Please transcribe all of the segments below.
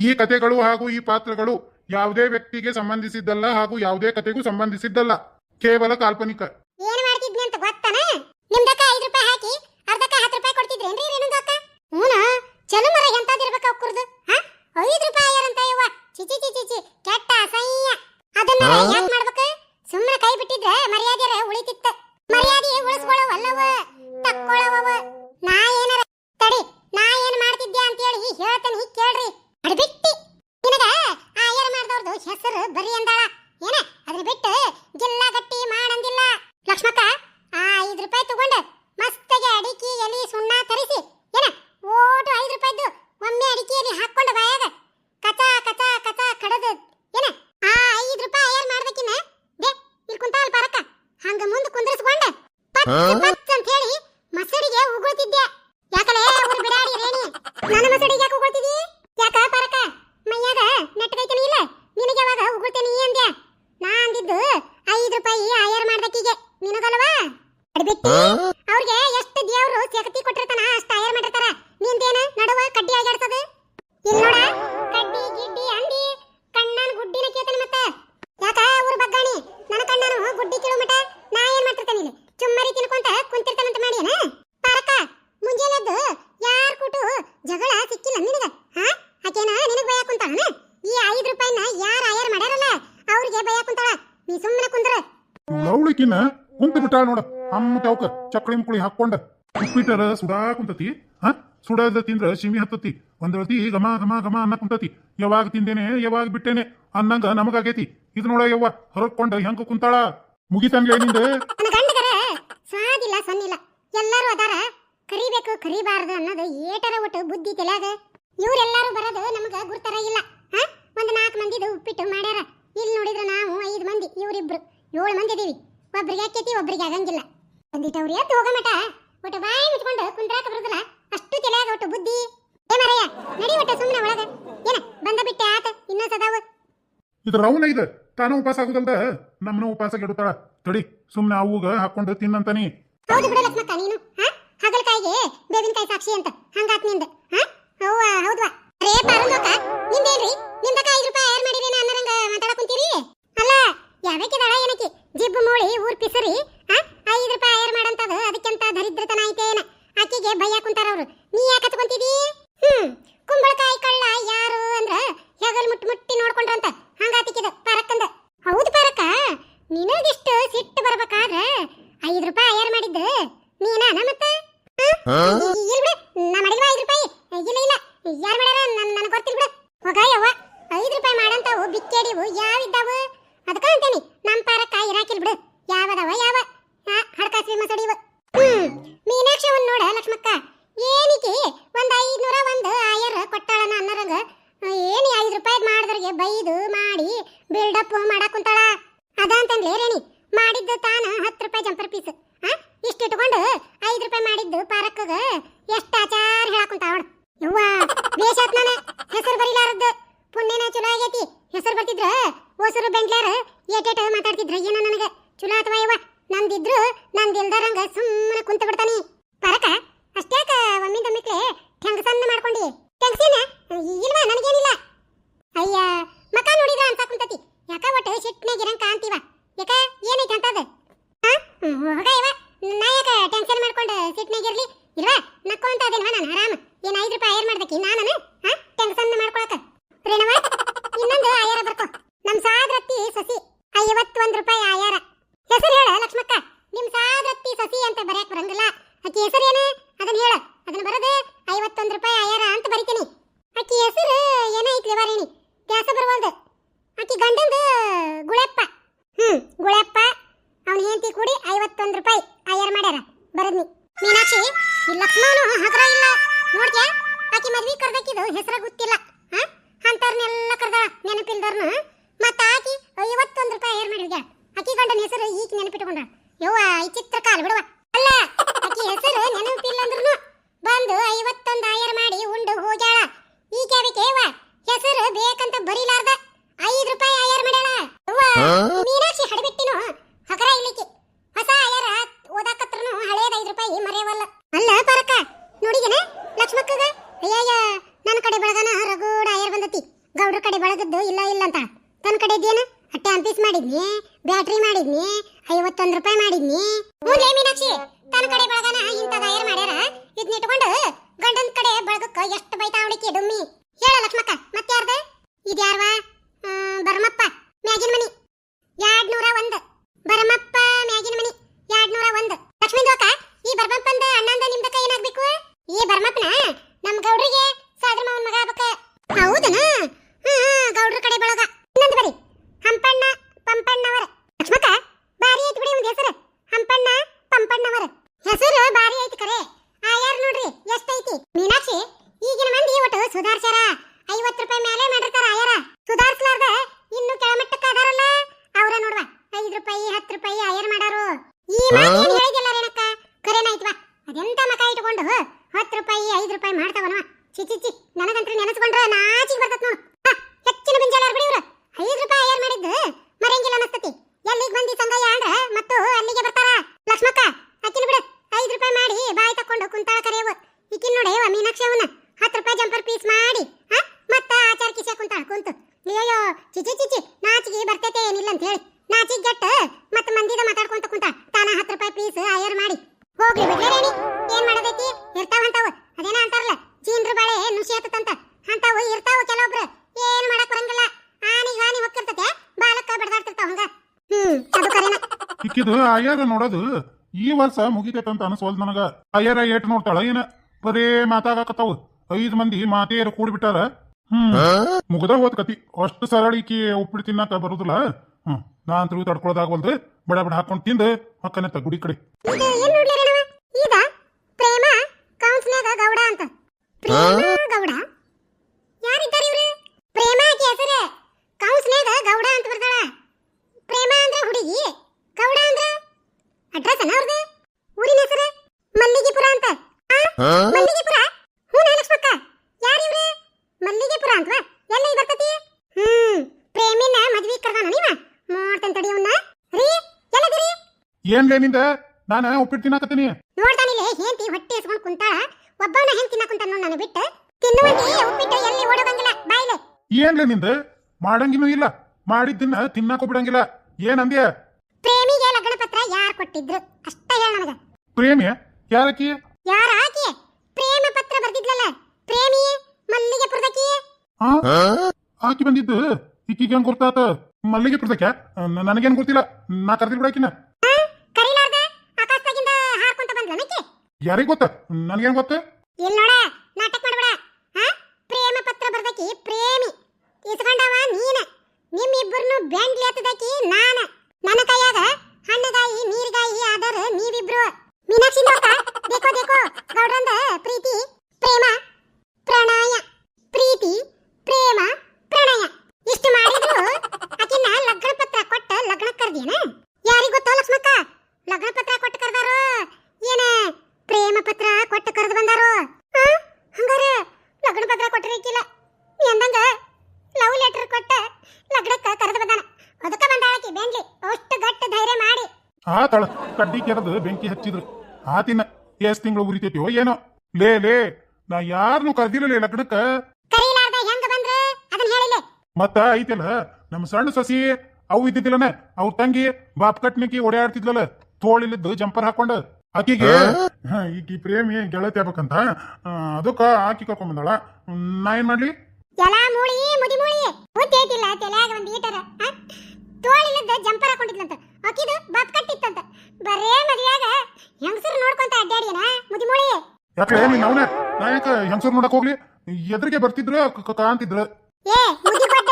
ಈ ಕಥೆಗಳು ಹಾಗೂ ಈ ಪಾತ್ರಗಳು ಯಾವುದೇ ವ್ಯಕ್ತಿಗೆ ಸಂಬಂಧಿಸಿದ್ದಲ್ಲ ಹಾಗೂ ಯಾವುದೇ ಕಥೆಗೂ ಸಂಬಂಧಿಸಿದ್ದಲ್ಲ. ಕೇವಲ ಕಾಲ್ಪನಿಕ. ಏನ್ ಮಾಡ್ತಿದ್ನಿ ಅಂತ ಗೊತ್ತಾನ? ನಿಮ್ದಕ್ಕ ಐದ್ ರೂಪಾಯಿ ಹಾಕಿ ಅರ್ಧಕ್ಕ ಹತ್ತು ರೂಪಾಯಿ ಕೊಡ್ತಿದ್ರೇನ್ರಿ ರೇಣುದ ಅಕ್ಕ ಹೂನ? ಚಲೋ ಮರ ಎಂತಾದಿರ್ಬೇಕ ಅವ್ಕುರ್ದು ಹಾ? ಐದ್ ರೂಪಾಯಿ ಅಂತ ಇವ ಚಿಚಿ ಚಿಚಿ ಚಿ ಕೆಟ್ಟ ಅಸಹ್ಯ. ಅದನ್ನ ಯಾಕ್ ಮಾಡ್ಬೇಕು ಸುಮ್ಮನೆ ಕೈ ಬಿಟ್ಟಿದ್ರೆ ಮರ್ಯಾದೆರ ಉಳಿತಿತ್ತ ಮರ್ಯಾದೆ ಉಳಿಸ್ಕೊಳ್ಳವಲ್ಲವ ತಕ್ಕೊಳ್ಳವವ ನಾ ಏನಾರ ತಡಿ ನಾ ಏನ್ ಮಾಡ್ತಿದ್ದೆ ಅಂತ ಹೇಳಿ ಹೇಳ್ತೇನೆ ಕೇಳ್ರಿ ಅಡ್ಬಿಟ್ಟಿ ನಿನಗ ಆಯರ್ ಮಾಡ್ದವ್ರದು ಹೆಸರು ಬರಿ ಅಂದಾಳ ಏನ ಅದ್ರ ಬಿಟ್ಟು ಗಿಲ್ಲ ಗಟ್ಟಿ ಮಾಡಂದಿಲ್ಲ ಲಕ್ಷ್ಮಕ್ಕ ಆ ಐದು ರೂಪಾಯಿ ತಗೊಂಡು ಮಸ್ತಾಗಿ ಅಡಿಕೆ ಎಲಿ ಸುಣ್ಣ ತರಿಸಿ ಏನ ಓಟು ಐದು ರೂಪಾಯಿದ್ದು ಒಮ್ಮೆ ಅಡಿಕೆಯಲ್ಲಿ ಹಾಕೊಂಡು ಬಾಯಾಗ ಕಚ ಕಚ ಕಚ ಕಡದು ಏನ ಆ ಐದು ರೂಪಾಯಿ ಆಯರ್ ಮಾಡ್ಬೇಕಿನ್ನ ಬೇ ಇಲ್ಲಿ ಕುಂತಾಲ್ ಪರಕ ಹಂಗ ಮುಂದ್ ಕುಂದ್ರಿಸ್ಕೊಂಡ ಪತ್ ಪತ್ ಅಂತ ಹೇಳಿ ಮಸಡಿಗೆ ಉಗುಳ್ತಿದ್ದೆ ಯಾಕಲೇ ಊರು ಬಿಡಾಡಿ ರೇಣಿ ನನ್ನ ಮಸಡಿಗೆ ಯಾಕೆ ಉಗುಳ್ತಿದಿ ಯಾಕ ಪರಕ ಮೈಯಾಗ ನೆಟ್ಟಗೈತನಿ ಇಲ್ಲ ನಿನಗೆ ಯಾವಾಗ ಉಗುಳ್ತೇನಿ ಅಂದ್ಯ ನಾ ಅಂದಿದ್ದು ಐದು ರೂಪಾಯಿ ಆಯರ್ ಮಾಡ್ಬೇಕೀಗೆ ನಿನಗಲ್ವಾ ಅಡ್ಬಿಟ್ಟಿ ಅವ್ರಿಗೆ ಎಷ್ಟು ದೇವ್ರು ಚಕತಿ ಕೊಟ್ಟಿರ್ತಾನ ಅಷ್ಟು ಆಯರ್ ಮಾಡಿರ್ತಾರ ನಿಂದೇನ ನಡುವ ಕಡ್ಡಿ ಆಗ್ಯಾಡ್ತದ ಇಲ್ಲ ನೋಡ ಕಡ್ಡಿ ಗಿಡ್ಡಿ ಅಂದಿ ಕಣ್ಣನ್ ಗುಡ್ಡಿನ ಕೇತನ ಮತ್ತ ಯಾಕ ಊರ್ ಬಗ್ಗಾಣಿ ನನ್ನ ಕಣ್ಣನು ಗುಡ್ಡಿ ಕಿಲೋಮೀಟ ನಾ ಏನ್ ಮಾಡ್ತಿರ್ತಾನೆ ಇಲ್ಲಿ ಚುಮ್ಮರಿ ತಿನ್ಕೊಂತ ಕುಂತಿರ್ತಾನಂತ ಮಾಡ್ಯಾನ ಪಾರಕ ಮುಂಜಾನೆದ್ದು ಯಾರ್ ಕೂಟು ಜಗಳ ಸಿಕ್ಕಿಲ್ಲ ನಿನಗ ಹಾ ಆಕೇನ ನಿನಗ್ ಬಯ ಕುಂತಾಳನ ಈ ಐದು ರೂಪಾಯಿನ ಯಾರ್ ಆಯರ್ ಮಾಡ್ಯಾರಲ್ಲ ಅವ್ರಿಗೆ ಬಯ ಕುಂತಾಳ ನೀ ಸುಮ್ಮನೆ ಕುಂದ್ರ ಲವಳಿಕಿನ ಕುಂತ ಬಿಟ್ಟಾಳ ನೋಡ. ಅಮ್ಮ ಚೌಕ ಚಕ್ಳಿ ಮುಕ್ಳಿ ಹಾಕೊಂಡ ಉಪ್ಪಿಟ್ಟರ ಸುಡಾ ಕುಂತತಿ. ಹ? ಸುಡದ ತಿಂದ್ರ ಶಿಮಿ ಹತ್ತತಿ. ಒಂದೊಳತಿ ಘಮ ಘಮ ಘಮ ಅನ್ನ ಕುಂತತಿ. ಯಾವಾಗ ತಿಂದೇನೆ, ಯಾವಾಗ ಬಿಟ್ಟೇನೆ ಅನ್ನಂಗ ನಮಗಾಗೈತಿ. ಇದು ನೋಡ ಯವ್ವ ಹೊರಕೊಂಡ ಹೆಂಗ ಕುಂತಾಳ? ಮುಗಿತನ್ಲೇ ನಿಂದ. ಸ್ವಾದಿಲ್ಲ ಸೊನ್ನಿಲ್ಲ ಎಲ್ಲರೂ ಅದಾರ. ಕರಿಬೇಕು, ಕರಿಬಾರದು ಅನ್ನೋದು ಏಟರ ಒಟ್ಟು ಬುದ್ಧಿ ತಲೆಯಾಗ ಇವರೆಲ್ಲರೂ ಬರೋದು ನಮಗ ಗುರ್ತರ ಇಲ್ಲ. ಹಾ? ಒಂದ್ ನಾಲ್ಕು ಮಂದಿದು ಉಪ್ಪಿಟ್ಟು ಮಾಡ್ಯಾರ. ಇಲ್ಲಿ ನೋಡಿದ್ರೆ ನಾವು ಐದು ಮಂದಿ, ಇವರಿಬ್ರು. ಏಳು ಮಂದಿ ಇದೀವಿ. ಒಬ್ರಿಗೆ ಆಕೈತಿ ಒಬ್ರಿಗೆ ಆಗಂಗಿಲ್ಲ. ಒಂದಿಟ್ಟು ಅವ್ರು ಎದ್ದು ಹೋಗೋ ಮಟ ಒಟ್ಟು ಬಾಯಿ ಮುಚ್ಕೊಂಡು ಕುಂದ್ರಾಕ ಬರುದಿಲ್ಲ. ಅಷ್ಟು ತಲ್ಯಾಗ ಒಟ್ಟು ಬುದ್ಧಿ. ಏ ಮರಯ್ಯ ನಡಿ ಒಟ್ಟ ಸುಮ್ಮನೆ ಒಳಗ. ಏನ ಬಂದ ಬಿಟ್ಟೆ ಆತ ಇನ್ನ ಸದಾವ. ಇದು ರೌನ ಇದು. ತಾನು ಉಪಾಸ ಆಗುದಲ್ದ? ನಮ್ಮನ ಉಪವಾಸ ಕೆಡುತ್ತಾಳ. ತಡಿ ಸುಮ್ಮನೆ ಅವಗ ಹಾಕೊಂಡು ತಿನ್ನಂತಾನಿ ಹೌದು ಬಿಡು ಲಕ್ಷ್ಮಕ್ಕ ನೀನು ಹಾ? ಹಾಗಲಕಾಯಿಗೆ ಬೇವಿನಕಾಯಿ ಸಾಕ್ಷಿ ಅಂತ. ಹಂಗಾತ್ನಿಂದ ಹಾ? ಅವ್ವ ಹೌದ್ವಾ? ರೇ ಪಾರುಲೋಕ ನಿಂದೇನ್ರಿ? ನಿಮ್ದಕ್ಕ ಐದು ರೂಪಾಯಿ ಏರ್ ಮಾಡಿರೇನ ಅನ್ನರಂಗ ಮಾತಾಡಕ್ ಕುಂತೀರಿ? ಅಲ್ಲ ಯಾವಕ್ಕಿದಾಳ ಏನಕ್ಕೆ? ಜಿಬ್ಬು ಮೋಳಿ ಊರ್ ಪಿಸರಿ ಐದು ರೂಪಾಯಿ ಹೈರ್ ಮಾಡಂತದ ಅದಕ್ಕೆಂತ ದರಿದ್ರತನ ಐತೇನ ಆಕೆಗೆ ಭಯ ಕುಂತಾರ ಅವ್ರು. ನೀ ಯಾಕೆ ಹತ್ಕೊಂತಿದಿ? ಹ್ಮ್ ಕುಂಬಳಕಾಯಿ ಕಳ್ಳ ಯಾರು ಅಂದ್ರ ಹೆಗಲ್ ಮುಟ್ ಮುಟ್ಟಿ ನೋಡ್ಕೊಂಡ್ರಂತ. ಹಂಗಾತಿಕಿದ ಪಾರಕ್ಕಂದ. ಹೌದು ಪಾರಕ್ಕ ನಿನಗಿಷ್ಟು ಸಿಟ್ಟು ಬರ್ಬೇಕಾದ್ರ ಐದು ರೂಪಾಯಿ ಹೈರ್ ಮಾಡಿದ್ದು ನೀನಾನ ಮತ್ತ? ಇಲ್ಲ ಬಿಡು ನಾ ಮಾಡಿಲ್ವಾ ಐದು ರೂಪಾಯಿ? ಇಲ್ಲ ಇಲ್ಲ. ಯಾರು ಮಾಡ್ಯಾರ? ನನ್ ನನಗೆ ಗೊತ್ತಿಲ್ಲ ಬಿಡು. ಹೋಗ ಯವ್ವ ಐದು ರೂಪಾಯಿ ಮಾಡಂತಾವು ಬಿಕ್ಕೇಡಿವು ಯಾವಿದ್ದಾವು ಅದಕ್ಕ ಅಂತೇನಿ ನಮ್ಮ ಪಾರಕ್ಕ ಇರಾಕಿಲ್ ಬಿಡು ಯಾವದವ ಯಾವ ಹಾ ಹಡ್ಕಾಸಿ ಮಸಡಿವು ಹ್ಮ್ ಮೀನಾಕ್ಷಿ ಅವನ್ ನೋಡ ಲಕ್ಷ್ಮಕ್ಕ ಏನಿಕೆ ಒಂದ್ ಐದ್ನೂರ ಒಂದು ಆಯರ್ ಕೊಟ್ಟಾಳನ ಅನ್ನರಂಗ ಏನಿ ಐದು ರೂಪಾಯಿ ಮಾಡಿದ್ರಿಗೆ ಬೈದು ಮಾಡಿ ಬಿಲ್ಡಪ್ ಮಾಡಕ್ ಕುಂತಾಳ ಅದಂತಂದ್ಲೇ ರೇಣಿ ಮಾಡಿದ್ದು ತಾನ ಹತ್ತು ರೂಪಾಯಿ ಜಂಪರ್ ಪೀಸ್ ಹಾ ಇಷ್ಟು ಇಟ್ಕೊಂಡು ಐದು ರೂಪಾಯಿ ಮಾಡಿದ್ದು ಪಾರಕ್ಕಗ ಎಷ್ಟು ಆಚಾರ ಹೇಳಾಕುಂತ ಅವಳು ಯವ್ವ ಬೇಷಾತ್ ನಾನು ಹೆಸರು ಬರಿಲಾರದ್ದು ಪುಣ್ಯನ ಚಲೋ ಆಗೈತಿ ಹೆಸರು ಬರ್ತಿದ್ರ ಹೊಸರು ಬೆಂಗ್ಲಾರ ಏಟೇಟ ಮಾತಾಡ್ತಿದ್ರ ಏನೋ ನನಗೆ ಚಲೋ ಅಥವಾ ಯವ್ವ ನಂದಿದ್ರು ನಂದಿಲ್ದಾರಂಗ ಸುಮ್ಮನೆ ಕುಂತ ಬಿಡ್ತಾನಿ ಪರಕ ಅಷ್ಟ್ಯಾಕ ಒಮ್ಮಿಂದ ಮಿಕ್ಲೆ ಟೆಂಗಸನ್ನ ಮಾಡ್ಕೊಂಡಿ ಟೆಂಗಸಿನ ಇಲ್ವಾ ನನಗೇನಿಲ್ಲ ಅಯ್ಯ ಮಕ ನೋಡಿದ್ರ ಅಂತ ಕುಂತತಿ ಯಾಕ ಒಟ್ಟು ಸಿಟ್ನಾಗ ಇರಂಗ್ ಕಾಣ್ತೀವ? ಯಾಕ? ಏನೈತೆ ಅಂತ ಹಾ? ಹೋಗ ಇವ. ನಾ ಯಾಕ ಟೆನ್ಷನ್ ಮಾಡ್ಕೊಂಡು ಸಿಟ್ನಾಗ ಇರ್ಲಿ? ಇಲ್ವಾ? ನಕ್ಕೊಂತ ಅದೇನವ ನಾನು ಆರಾಮ? ಏನ್ ಐದು ರೂಪಾಯಿ ಆಯರ್ ಮಾಡ್ಬೇಕಿ ನಾನು? ಹಾ? ಟೆನ್ಷನ್ ಮಾಡ್ಕೊಳಕ. ಪ್ರೇಣವ, ಇನ್ನೊಂದು ಆಯಾರ ಬರ್ಕೋ. ನಮ್ ಸಾದ್ರತ್ತಿ ಸಸಿ, ಐವತ್ತೊಂದು ರೂಪಾಯಿ ಆಯಾರ. ಹೆಸರು ಹೇಳ ಲಕ್ಷ್ಮಕ್ಕ. ನಿಮ್ ಸಾದ್ರತ್ತಿ ಸಸಿ ಅಂತ ಬರ್ಯಾಕ ಬರಂಗಿಲ್ಲ. ಅಕ್ಕಿ ಹೆಸರು ಏನು ಅದನ್ನ ಹೇಳ ಅದನ್ನ ಬರೋದು ಐವತ್ತೊಂದು ರೂಪಾಯಿ ಆಯಾರ ಅಂತ ಬರಿತೀನಿ ಆಕಿ ಹೆಸರು ಏನೈತ್ಲಿ ವಾರಿಣಿ ದ್ಯಾಸ ಬರವಲ್ದು ಆಕಿ ಗಂಡಂದು ಗುಳೆಪ್ಪ ಹ್ಮ್ ಗುಳೆಪ್ಪ ಅವನ ಹೆಂಡತಿ ಕೂಡಿ ಐವತ್ತೊಂದು ರೂಪಾಯಿ ಆಯರ್ ಮಾಡ್ಯಾರ ಬರದ್ನಿ ಮೀನಾಕ್ಷಿ ಈ ಲಕ್ಷ್ಮಣನು ಹಗರ ಇಲ್ಲ ನೋಡ್ದ್ಯಾ ಆಕಿ ಮದ್ವಿ ಕರ್ದಕ್ಕಿದು ಹೆಸರ ಗೊತ್ತಿಲ್ಲ ಹಾ ಅಂತರ್ನೆಲ್ಲ ಕರ್ದ ನೆನಪಿಲ್ದರ್ನು ಮತ್ತ ಆಕಿ ಐವತ್ತೊಂದು ರೂಪಾಯಿ ಆಯರ್ ಮಾಡಿದ್ಯ ಆಕಿ ಗಂಡನ ಹೆಸರು ಈಗ ನೆನಪಿಟ್ಕೊಂಡ ಯವ್ವ ಈ ಚಿತ್ರ ಕಾಲು ಬಿಡುವ ಅಲ್ಲ ಆಕಿ ಹೆಸರು ನೆನಪಿಲ್ಲ ಅಂದ್ರೂ ಬಂದು ಐವತ್ತೊಂದು ಆಯರ್ ಮಾಡಿ ಉಂಡು ಹೋಗ್ಯಾಳ. ಈ ಯವ್ವ? ಹೆಸರು ಬೇಕಂತ ಬರಿಲಾರ್ದ. ಐದು ರೂಪಾಯಿ ಆಯರ್ ಮಾಡ್ಯಾಳ. ಯವ್ವ ಮೀನಾಕ್ಷಿ ಹಡಬಿಟ್ಟಿನು. ಹಗರ ಇಲ್ಲಿಕ್ಕೆ ಹೊಸ ಆಯರ ಓದಾಕತ್ರನು ಹಳೇದ ಐದು ರೂಪಾಯಿ ಮರೆಯವಲ್ಲ. ಅಲ್ಲ ಪರಕ ನೋಡಿಗೆನ? ಲಕ್ಷ್ಮಕ್ಕಗ? ಅಯ್ಯಯ್ಯ ನನ್ನ ಕಡೆ ಬೆಳಗನ ರಗೂಡ ಆಯರ್ ಬಂದ ಬಂದತಿ. ಗೌಡ್ರ ಕಡೆ ಬಳಗದ್ದು ಇಲ್ಲ ಇಲ್ಲ ಅಂತ. ತನ್ನ ಕಡೆ ಇದೇನು ಅಟ್ಟೆ ಪೀಸ್ ಮಾಡಿದ್ನಿ, ಬ್ಯಾಟ್ರಿ ಮಾಡಿದ್ನಿ, ಐವತ್ತೊಂದು ರೂಪಾಯಿ ಮಾಡಿದ್ನಿ. ಮೂಲೆ ಮೀನಾಕ್ಷಿ ತನ್ನ ಕಡೆ ಬಳಗನ ಇಂಥ ತಯಾರು ಮಾಡ್ಯಾರ? ಇದನ್ನ ಇಟ್ಕೊಂಡು ಗಂಡನ ಕಡೆ ಬಳಗಕ್ಕ ಎಷ್ಟು ಬೈತಾ ಅವಳಿಕೆ ಡುಮ್ಮಿ. ಹೇಳ ಲಕ್ಷ್ಮಕ್ಕ, ಮತ್ತೆ ಯಾರ್ದ? ಇದ್ಯಾರ್ವಾ? ಬರಮಪ್ಪ. ಮ್ಯಾಗಿನ ಮನಿ. ಎರಡ್ ನೂರ ಒಂದ್. ಬರಮಪ್ಪ ಮ್ಯಾಗಿನ ಮನಿ ಎರಡ್ ನೂರ ಒಂದ್ ಲಕ್ಷ್ಮೀ ದೋಕ ಈ ಬರಮಪ್ಪಂದ ಅಣ್ಣಂದ ನಿಮ್ದಕ್ಕ ಏನಾಗ್ಬೇಕು ಈ ಬರಮಪ್ಪನ ನಮ್ ಗೌಡ್ರಿಗೆ ಸಾದ್ರ ಮಾವನ್ ಮಗ ಆಗ್ಬೇಕ ಹೌದನ ಹಾ ಗೌಡ್ರ ಕಡೆ ಬಳಗ ಇನ್ನೊಂದು ಬರಿ ಹಂಪಣ್ಣ ಪಂಪಣ್ಣವರ ಲಕ್ಷ್ಮಕ್ಕ ಬಾರಿ ಐತಿ ಬಿಡಿ ಒಂದ್ ಹೆಸರು ಹಂಪಣ್ಣ ಪಂಪಣ್ಣವರ ಹೆಸರು ಬಾರಿ ಐತಿ ಕರೆ ಆಯಾರ್ ನೋಡ್ರಿ ಎಷ್ಟೈತಿ ಮೀನಾಕ್ಷಿ ಈಗಿನ ಮಂದಿ ಒಟ್ಟು ಸುಧಾರ್ಸ್ಯಾರ ಐವತ್ತು ರೂಪಾಯಿ ಮೇಲೆ ಮಾಡಿರ್ತಾರ ಆಯಾರ ಸುಧಾರ್ಸ್ಲಾರ್ದ ಇನ್ನು ಕೆಳಮಟ್ಟಕ್ಕ ಅದಾರಲ್ಲ ಅವ್ರ ನೋಡ್ವಾ ಐದ್ ರೂಪಾಯಿ ಹತ್ತು ರೂಪಾಯಿ ಆಯರ್ ಮಾಡಾರು ಈ ಮಾತು ನೀನ್ ಹೇಳಿದ್ಯಲ್ಲ ರೇಣಕ್ಕ ಕರೆನಾಯ್ತವಾ ಅದೆಂತ ಮಕ ಇಟ್ಕೊಂಡು ಹತ್ತು ರೂಪಾಯಿ ಐದು ರೂಪಾಯಿ ಮಾಡ್ತಾವನವ ಚಿ ಚಿ ಚಿ ನನಗಂತ್ರ ನೆನೆಸ್ಕೊಂಡ್ರ ನಾಚಿಗೆ ಬರ್ತತ್ ನೋಡು ಹ, ಹೆಚ್ಚಿನ ಬಿಂಜಾಳಾರ್ ಬಿಡಿ ಇವ್ರು ಐದು ರೂಪಾಯಿ ಆಯರ್ ಮಾಡಿದ್ದು ಮರೆಯಂಗಿಲ್ಲ ಅನಸ್ತತಿ ಎಲ್ಲಿಗೆ ಬಂದಿ ಸಂಗಯ್ಯ ಅಂದ್ರ ಮತ್ತು ಅಲ್ಲಿಗೆ ಬರ್ತಾರ ಲಕ್ಷ್ಮಕ್ಕ ಅಕ್ಕಿನ ಬಿಡು ಐದು ರೂಪಾಯಿ ಮಾಡಿ ಬಾಯಿ ತಕೊಂಡು ಕುಂತಾಳ ಕರೆಯವು ಈಕಿನ್ ನೋಡಿ ಯವ್ವ ಮೀನಾಕ್ಷಿ ಅವನ್ನ ಹತ್ತು ರೂಪಾಯಿ ಜಂಪರ್ ಪೀಸ್ ಮಾಡಿ ಹ ಮತ್ತ ಆಚಾರ ಕಿಸೆ ಕುಂತಾಳ ಕುಂತು ಅಯ್ಯೋ ಚಿಚಿ ಚಿಚಿ ನಾಚಿಗೆ ಬರ್ತೈತೆ ಏನಿಲ್ಲ ಅಂತ ಹೇಳಿ ನಾಚಿಗೆ ಗೆಟ್ಟ ಮತ್ತ ಮಂದಿದ ಮಾತಾಡ್ಕೊಂತ ಕುಂತಾಳ ತಾನ ಹತ್ತು ರೂಪಾಯಿ ಪೀಸ್ ಆಯರ್ ಮಾಡಿ ಹೋಗ್ಲಿ ಬಿಡ್ರಿ ರೇಣಿ ಏನ್ ಮಾಡೋದೈತಿ ಇರ್ತಾವ ಅಂತಾವ ಅದೇನ ಅಂತಾರಲ್ಲ ಜೀನ್ರ ಬಾಳೆ ನುಸಿ ಹತ್ತಂತ ಅಂತಾವು ಇರ್ತಾವ ಕೆಲವೊಬ್ರು ಏನ್ ಮಾಡಕ್ ಬರಂಗಿಲ್ಲ ಆನಿ ಗಾನಿ ಹೊಕ್ಕಿರ್ತತೆ ಬಾಲಕ್ಕ ಬಡದಾಡ್ತಿರ್ತಾವ ಹಂಗ ಹ್ಮ್ ಅದು ಕರೆನ ಇಕ್ಕಿದು ಅಯ್ಯಾರ ನೋಡೋದು. ಈ ವರ್ಷ ಮುಗಿತೈತಂತ ಅನಸೋಲ್ದು ನನಗ. ಅಯ್ಯಾರ ಏಟ್ ನೋಡ್ತಾಳ ಏನ. ಬರೇ ಮಾತಾಗಕತ್ತಾವು. ಐದ್ ಮಂದಿ ಮಾತೇರ ಕೂಡಿಬಿಟ್ಟಾರ. ಹ್ಮ್. ಮುಗದ ಹೋದ್ ಕತಿ. ಅಷ್ಟು ಸರಳ ಈಕಿ ಉಪ್ಪಿಟ್ಟು ತಿನ್ನಾಕ ಬರುದಿಲ್ಲ. ಹ್ಮ್. ನಾ ಅಂತೂ ತಡ್ಕೊಳೋದಾಗವಲ್ದು. ಬಡ ಬಡ ಹಾಕೊಂಡ್ ತಿಂದು ಮಕ್ಕನೆತ್ತ ಗುಡಿ ಕಡೆ. ಇದು ಏನ್ ನೋಡ್ಲಿ ರೇಣವ ಇದ ಪ್ರೇಮ ಗೌಡ ಅಂತ ಪ್ರೇಮ ಗೌಡ ಯಾರಿದ್ದಾರೆ ಇವ್ರು ಪ್ರೇಮ ಆಕಿ ಹೆಸರು ಕೌನ್ಸ್ನ್ಯಾಗ ಗೌಡ ಅಂತ ಬರ್ತಾಳ ಪ್ರೇಮ ಅಂದ್ರೆ ಹುಡುಗಿ ಗೌಡ ಅಂದ್ರೆ ಅಡ್ರೆಸ್ ಅನ್ನ ಅವ್ರದ್ದು ಊರಿನ ಹೆಸರು ಮಲ್ಲಿಗೆಪುರ ಅಂತ ಆ? ಮಲ್ಲಿಗೆಪುರ ಹ್ಞೂ ಲಕ್ಷ್ಮಕ್ಕ ಯಾರು ಇವ್ರು ಮಲ್ಲಿಗೆಪುರ ಅಂತವಾ ಎಲ್ಲಿ ಬರ್ತತಿ ಹ್ಮ್ ಪ್ರೇಮಿನ ಮದ್ವಿ ಕರ್ದಾನ ನೀವ ಮಾಡ್ತೇನೆ ತಡಿ ರೀ ಎಲ್ಲದಿರಿ ಏನ್ಲೇ ನಿಂದ? ನಾನ ಉಪ್ಪಿಟ್ಟು ತಿನ್ನಾಕತ್ತೀನಿ. ನೋಡ್ತಾನಿಲ್ಲ ಹೆಂಡತಿ ಹೊಟ್ಟೆ ಎಸ್ಕೊಂಡ್ ಕುಂತಾಳ. ಒಬ್ಬವನ ಹೆಂಗ್ ನಾನು ಬಿಟ್ಟು. ತಿನ್ನುವಂತೆ ಉಪ್ಪಿಟ್ಟು ಎಲ್ಲಿ ಓಡೋಗಂಗಿಲ್ಲ ಬಾಯ್ಲೆ. ಏನ್ಲೇ ನಿಂದ? ಮಾಡಂಗಿನೂ ಇಲ್ಲ. ಮಾಡಿದ್ದನ್ನ ತಿನ್ನಾಕೂ ಬಿಡಂಗಿಲ್ಲ. ಏನಂದ್ಯ ಪ್ರೇಮಿಗೆ ಲಗ್ನ ಪತ್ರ ಯಾರು ಕೊಟ್ಟಿದ್ರು? ಅಷ್ಟ ಹೇಳ ನನಗ. ಪ್ರೇಮಿ ಯಾರಕಿ ಯಾರ ಆಕಿ ಪ್ರೇಮ ಪತ್ರ ಬರ್ದಿದ್ಲಲ್ಲ. ಪ್ರೇಮಿ ಮಲ್ಲಿಗೆ ಪುರದಕಿ ಆಕಿ ಬಂದಿದ್ದು? ಈಕಿಗೆ ಹೆಂಗ್ ಗೊತ್ತಾತ ಮಲ್ಲಿಗೆ ಪ್ರದಕ್ಕೆ ನನಗೇನ್ ಗೊತ್ತಿಲ್ಲ. ನಾ ಕರ್ದಿಲ್ ಬಿಡಾಕಿನ ಯಾರಿಗ ಗೊತ್ತ? ನನಗೇನ್ ಗೊತ್ತ? ಇಲ್ಲಿ ನೋಡ ನಾಟಕ ಮಾಡ್ಬೇಡ ಹಾ? ಪ್ರೇಮ ಪತ್ರ ಬರ್ದಕಿ ಪ್ರೇಮಿ. ಇಸ್ಕೊಂಡವ ನೀನ. ನಿಮ್ಮಿಬ್ಬರನ್ನು ಬೆಂಡ್ಲಿ ಎತ್ತದಕಿ ನಾನ. ನನ್ನ ಕೈಯಾಗ ಹಣ್ಣಗಾಯಿ ನೀರ್ಗಾಯಿ ಆದರ ನೀವಿಬ್ರು ಮೀನಾಕ್ಷಿ ನೋಡ್ಕ ದೇಕೋ ದೇಕೋ ಗೌಡ್ರಂದ ಪ್ರೀತಿ ಪ್ರೇಮ ಪ್ರಣಯ ಪ್ರೀತಿ ಪ್ರೇಮ ಪ್ರಣಯ ಇಷ್ಟು ಮಾಡಿದ್ರು ಆಕಿನ ಲಗ್ನ ಪತ್ರ ಕೊಟ್ಟ ಲಗ್ನ ಕರ್ದೇನ ಯಾರಿಗ್ ಗೊತ್ತೋ ಲಕ್ಷ್ಮಕ್ಕ ಲಗ್ನ ಪತ್ರ ಕೊಟ್ಟು ಕರ್ದಾರೋ ಏನ ಪ್ರೇಮ ಪತ್ರ ಕೊಟ್ಟು ಕರೆದು ಬಂದಾರೋ ಆ? ಹಂಗಾರ ಲಗ್ನ ಪತ್ರ ಕೊಟ್ಟಿರಕ್ಕಿಲ್ಲ ನೀ ಅಂದಂಗ ಲವ್ ಲೆಟರ್ ಕೊಟ್ಟ ಲಗ್ನಕ್ಕ ಕರೆದು ಬಂದಾನ ಅದಕ್ಕ ಬಂದಾಳಕಿ ಬೆಂಡ್ಲಿ ಅಷ್ಟು ಗಟ್ಟ ಧೈರ್ಯ ಮಾಡಿ ಆ ತಳ ಕಡ್ಡಿ ಕೆರೆದು ಬೆಂಕಿ ಹಚ್ಚಿದ್ರು. ಆತಿನ ಎಷ್ಟ್ ತಿಂಗಳು ಉರಿತೈತಿಯೋ ಏನೋ. ಲೇ ಲೇ ನಾ ಯಾರನ್ನು ಕರ್ದಿಲ್ಲ ಲಗ್ನಕ್ಕ. ಕರೀಲಾರ್ದ ಹೆಂಗ ಬಂದ್ರ? ಅದನ್ನ ಹೇಳಿಲ್ಲ ಮತ್ತ ಐತಿಲ್ಲ ನಮ್ಮ ಸಣ್ಣ ಸಸಿ ಅವು ಇದ್ದಿದ್ದಿಲ್ಲನ ಅವ್ರ ತಂಗಿ ಬಾಪ್ ಕಟ್ನಿಕ್ಕಿ ಓಡಾಡ್ತಿದ್ಲಲ್ಲ ತೋಳಿಲಿದ್ದು ಜಂಪರ್ ಹಾಕೊಂಡ. ಆಕಿಗೆ ಹ, ಈಕಿ ಪ್ರೇಮಿ ಗೆಳತಿ ಆಗ್ಬೇಕಂತ ಆ, ಅದಕ್ಕ ಆಕಿ ಕರ್ಕೊಂಡ್ ಬಂದಾಳ. ನಾ ಏನ್ ಮಾಡ್ಲಿ? ಎಲ ಮೂಳಿ ಮುದಿ ಮೂಳಿ. ಬುದ್ಧಿ ಐತಿಲ್ಲ ತಲೆಯಾಗ ಒಂದ್ ಈಟರ ತೋಳಿಲ್ಲದ ಜಂಪರ್ ಹಾಕೊಂಡಿದ್ಲಂತ ಅಕ್ಕಿದು ಬತ್ ಕಟ್ಟಿತ್ತಂತ. ಬರೇ ಮದ್ವೆಯಾಗ ಹೆಂಗಸರು ನೋಡ್ಕೊಂತ ಅಡ್ಡಾಡಿಯನ ಮುದಿಮುಳಿ ಯಾಕೆ ನೀನ್ ಅವನೇ? ನಾ ಯಾಕೆ ಹೆಂಗಸರ್ ನೋಡಕ್ ಹೋಗ್ಲಿ? ಎದುರಿಗೆ ಬರ್ತಿದ್ರು ಕಾಣ್ತಿದ್ರು ಏ ಮುದಿ ಕೊಡ್ಡ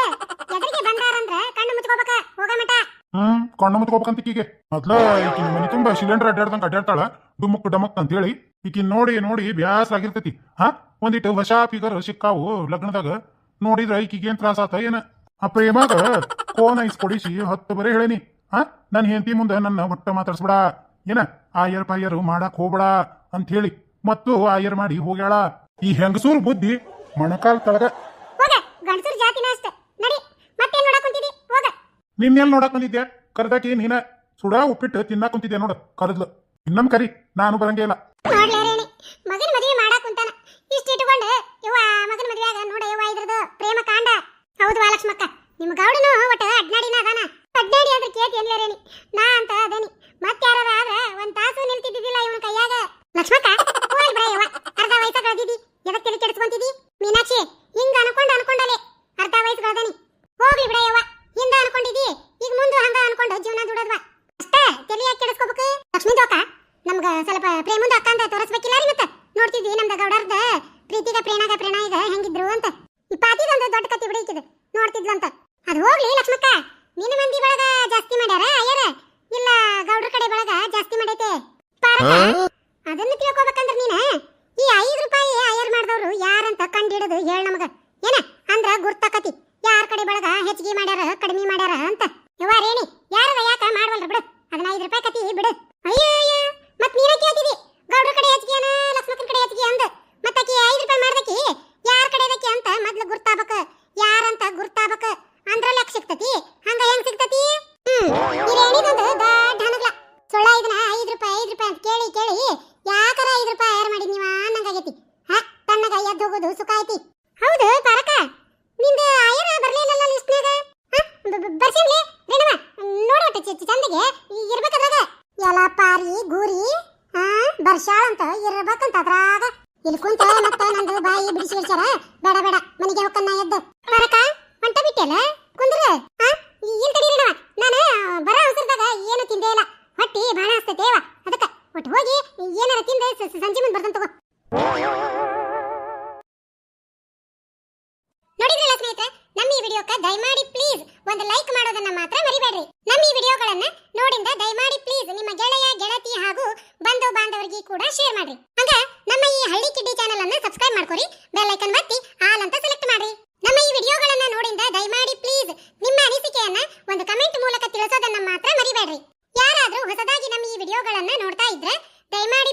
ಎದುರಿಗೆ ಬಂದಾರಂದ್ರ ಕಣ್ಣು ಮುಚ್ಕೋಬೇಕ ಹೋಗ ಮಟ ಹ್ಮ್ ಕಣ್ಣು ಮುಚ್ಕೋಬೇಕಂತ ಈಕಿಗೆ. ಮೊದ್ಲ ಈಕಿನ ಮನೆ ತುಂಬಾ ಸಿಲಿಂಡರ್ ಅಡ್ಡಾಡ್ದಂಗ ಅಡ್ಡಾಡ್ತಾಳ ಡುಮುಕ್ ಡಮಕ್ ಅಂತ ಹೇಳಿ ಈಕಿ ನೋಡಿ ನೋಡಿ ಬ್ಯಾಸ ಆಗಿರ್ತೈತಿ. ಹಾ ಒಂದಿಟ್ಟು ಹೊಸ ಫಿಗರ್ ಸಿಕ್ಕಾವು ಲಗ್ನದಾಗ. ನೋಡಿದ್ರ ಈಕಿಗೆ ಏನ್ ತ್ರಾಸ ಆತ ಏನ? ಆ ಪ್ರೇಮಾಗ ಕೋನ ಇಸ್ಕೊಡಿಸಿ ಹತ್ತು ಬರೀ ಹೇಳೇನಿ. ಹಾ ನನ್ನ ಹೆಂಡತಿ ಮುಂದೆ ನನ್ನ ಒಟ್ಟ ಮಾತಾಡ್ಸ್ಬೇಡ. ಏನ? ಆಯರ್ ಪಾಯರ್ ಮಾಡಕ್ ಹೋಗ್ಬೇಡ ಅಂತ ಹೇಳಿ ಮತ್ತು ಆಯರ್ ಮಾಡಿ ಹೋಗ್ಯಾಳ. ಈ ಹೆಂಗಸೂರ್ ಬುದ್ಧಿ ಮೊಣಕಾಲ್ ತಳಗ. ನಿನ್ನೆಲ್ ನೋಡಕ್ ಬಂದಿದ್ದೆ ಕರ್ದಾಕಿ ನೀನ ಸುಡಾ ಉಪ್ಪಿಟ್ಟು ತಿನ್ನಾಕ್ ಕುಂತಿದ್ದೆ ನೋಡು ಕರದ್ಲು. ಇನ್ನೊಮ್ ಕರಿ ನಾನು ಬರಂಗೇ ಇಲ್ಲ. ಮಗನ ಮದುವೆ ಮಾಡಾಕ್ ಕುಂತಾನ. ಇಷ್ಟ ಇಟ್ಕೊಂಡು ಯವ್ವ ಮಗನ ಮದುವೆಯಾಗ ನೋಡ ಯವ್ವ ಇದ್ರದು ಪ್ರೇಮ ಕಾಂಡ. ಹೌದು ಲಕ್ಷ್ಮಕ್ಕ ನಿಮ್ಮ ಗೌಡನು ಒಟ್ಟ ಅಡ್ನಾಡಿನ ಅದಾನ. ಆದ್ರೆ ಕೇತಿ ಎನ್ಲೇರೇನಿ ನಾ ಅಂತ ಅದೇನಿ. ಮತ್ತೆ ಯಾರ ಆದ್ರ ಒಂದ್ ತಾಸು ನಿಲ್ತಿದ್ದಿಲ್ಲ ಇವನ ಕೈಯಾಗ. ಲಕ್ಷ್ಮಕ್ಕ, ಹೋಗಿ ಬಿಡ ಯವ್ವ. ಅರ್ಧ ವಯಸ್ಸ ಕಳೆದಿದ್ದಿ ಎದಕ್ಕೆ ತಲೆ ಕೆಡಿಸ್ಕೊಂತಿದ್ದಿ ಮೀನಾಕ್ಷಿ, ಹಿಂಗ ಅನ್ಕೊಂಡ್ ಅನ್ಕೊಂಡಲೆ. ಅರ್ಧ ವಯಸ್ಸು ಕಳ್ದನಿ ಹೋಗ್ಲಿ ಬಿಡ ಯವ್ವ. ಹಿಂದ ಅನ್ಕೊಂಡಿದಿ. ಈಗ ಮುಂದೆ ಹಂಗ ಅನ್ಕೊಂಡು ಜೀವನ ದುಡದ್ವಾ. ಅಷ್ಟೇ ಯಾಕೆ ಕೆಡಿಸ್ಕೋಬೇಕು? ಲಕ್ಷ್ಮೀ ದೋಕ ನಮ್ಗ ಸ್ವಲ್ಪ ಪ್ರೇಮದ ಅಕ್ಕ ಅಂತ ತೋರಿಸ್ಬೇಕಿಲ್ಲ ರೀ ಮತ್ತೆ? ನೋಡ್ತಿದ್ವಿ ನಮ್ದ ಗೌಡರ್ದ. ಪ್ರೀತಿಗ ಪ್ರೇಣಾಗ ಪ್ರೇಣಾಯಿಗ ಹೆಂಗಿದ್ರು ಅಂತ ಈ ಪಾತಿದೊಂದು ದೊಡ್ಡ ಕತ್ತಿ ಬಿಡಿಕಿದ್ ನೋಡ್ತಿದ್ಲಂತ ಅದು ಹೋಗ್ಲಿ ಲಕ್ಷ್ಮಕ್ಕ ನಿನ್ನ ಮಂದಿ ಬಳಗ ಜಾಸ್ತಿ ಮಾಡ್ಯಾರ ಅಯ್ಯರ ಇಲ್ಲ ಗೌಡ್ರ ಕಡೆ ಬಳಗ ಜಾಸ್ತಿ ಮಾಡೈತೆ ಪಾರಕ ಅದನ್ನ ತಿಳ್ಕೊಬೇಕಂದ್ರ ನೀನ ಈ ಐದು ರೂಪಾಯಿ ಅಯ್ಯರ್ ಮಾಡಿದವರು ಯಾರಂತ ಕಂಡಿಡಿದು ಹೇಳ ನಮಗ ಏನ ಅಂದ್ರ ಗುರ್ತಕತಿ ಯಾರ ಕಡೆ ಬಳಗ ಹೆಚ್ಚಿಗೆ ಮಾಡ್ಯಾರ ಕಡಿಮೆ ಮಾಡ್ಯಾರ ಅಂತ ಯವ್ವ ರೇಣಿ ಯಾರ ಯಾಕ ಮಾಡ್ವಲ್ರ ಬಿಡು ಅದನ್ನ ಐದು ರೂಪಾಯಿ ಕತಿ ಬಿಡು ಅಯ್ಯೋ ಅಯ್ಯೋ ಮತ್ ನೀನೇ ಕೇಳ್ತಿದಿ ಗೌಡ್ರ ಕಡೆ ಹೆಚ್ಚಿಗೆ ಲಕ್ಷ್ಮಕ್ಕನ ಕಡೆ ಹೆಚ್ಚಿಗೆ ಅಂದ ಮತ್ತಾಕಿ ಐದು ರೂಪಾಯಿ ಮಾಡ್ದಕಿ ಯಾರ ಕಡೆ ಅದಕ್ಕೆ ಅಂತ ಮೊದ್ಲು ಗುರ್ತಾಬಕ ಯಾರಂತ ಗುರ್ತಾಬಕ ಅಂದ್ರ ಲೆಕ್ಕ ಸಿಗ್ತತಿ ಹಂಗ ಹೆಂಗ್ ಸಿಗ್ತತಿ ಹ್ಮ್ ಈ ರೇಣಿದೊಂದು ದೊಡ್ಡ ಹಣಗ್ಲ ಸೊಳ್ಳ ಇದನ್ನ ಐದು ರೂಪಾಯಿ ಐದು ರೂಪಾಯಿ ಅಂತ ಕೇಳಿ ಕೇಳಿ ಯಾಕರ ಐದು ರೂಪಾಯಿ ಯಾರು ಮಾಡಿದ್ ನೀವ ಅನ್ನಂಗಾಗೈತಿ ಹ ತಣ್ಣಗ ಎದ್ದು ಹೋಗೋದು ಸುಖ ಐತಿ ಹೌದು ಪಾರಕ ನಿಂದ ಆಯರ ಬರ್ಲಿಲ್ಲಲ್ಲ ಲಿಸ್ಟ್ನಾಗ ಬರ್ಸಿನ್ಲಿ ರೇಣವ ನೋಡೋಟ ಚಂದಗೆ ಇರ್ಬೇಕದ್ರಾಗ ಎಲ್ಲ ಪಾರಿ ಗೂರಿ ಹಾ ಬರ್ಷಾಳ ಅಂತ ಇರ್ಬೇಕಂತ ಅದ್ರಾಗ ಇಲ್ಲಿ ಕುಂತ ಮತ್ತ ನಂದು ಬಾಯಿ ಬಿಡಿಸಿ ಇಡ್ಸ್ಯಾರ ಬೇಡ ಬೇಡ ಮನೆಗೆ ಹೋಗನ್ನ ಎದ್ದು ಪಾರಕ ಹೊಂಟ ಬಿಟ್ಟೆಲ್ಲ ಕುಂದ್ರ ಹಾ ಇಲ್ಲಿ ತಡೀರಿನವ ನಾನು ಬರ ಅವಸರದಾಗ ಏನು ತಿಂದೇ ಇಲ್ಲ ಹೊಟ್ಟಿ ಬಾಣ ಹಸ್ತೈತೇವ ಅದಕ್ಕ ಒಟ್ಟು ಹೋಗಿ ಏನಾರ ತಿಂದ ಸ- ಸ- ಸಂಜೆ ಮುಂದೆ ಬರ್ತಾನ ತಗೋ. ನೋಡಿದ್ರಲ್ಲ ಸ್ನೇಹಿತರೆ, ನಮ್ಮ ಈ ವಿಡಿಯೋಕ್ಕೆ ದಯಮಾಡಿ ಪ್ಲೀಸ್ ಒಂದು ಲೈಕ್ ಮಾಡೋದನ್ನ ಮಾತ್ರ ಮರಿಬೇಡ್ರಿ. ನಮ್ಮ ಈ ವಿಡಿಯೋಗಳನ್ನ ನೋಡಿಂದ ದಯಮಾಡಿ ಪ್ಲೀಸ್ ನಿಮ್ಮ ಗೆಳೆಯ, ಗೆಳತಿ ಹಾಗೂ ಬಂಧು ಬಾಂಧವರಿಗೆ ಕೂಡ ಶೇರ್ ಮಾಡ್ರಿ. ಹಂಗ ನಮ್ಮ ಈ ಹಳ್ಳಿ ಕಿಡ್ಡಿ ಚಾನೆಲ್ ಅನ್ನ ಸಬ್ಸ್ಕ್ರೈಬ್ ಮಾಡ್ಕೊರಿ ಬೆಲ್ ಐಕನ್ ಒತ್ತಿ ಆಲ್ ಅಂತ ಸೆಲೆಕ್ಟ್ ಮಾಡ್ರಿ. ನಮ್ಮ ಈ ವಿಡಿಯೋಗಳನ್ನ ನೋಡಿಂದ ದಯಮಾಡಿ ಪ್ಲೀಸ್ ನಿಮ್ಮ ಅನಿಸಿಕೆಯನ್ನ ಒಂದು ಕಮೆಂಟ್ ಮೂಲಕ ತಿಳಿಸೋದನ್ನ ಮಾತ್ರ ಮರಿಬೇಡ್ರಿ. ಯಾರಾದ್ರೂ ಹೊಸದಾಗಿ ನಮ್ಮ ಈ ವಿಡಿಯೋಗಳನ್ನ ನೋಡ್ತಾ ಇದ್ರೆ ದಯಮಾಡಿ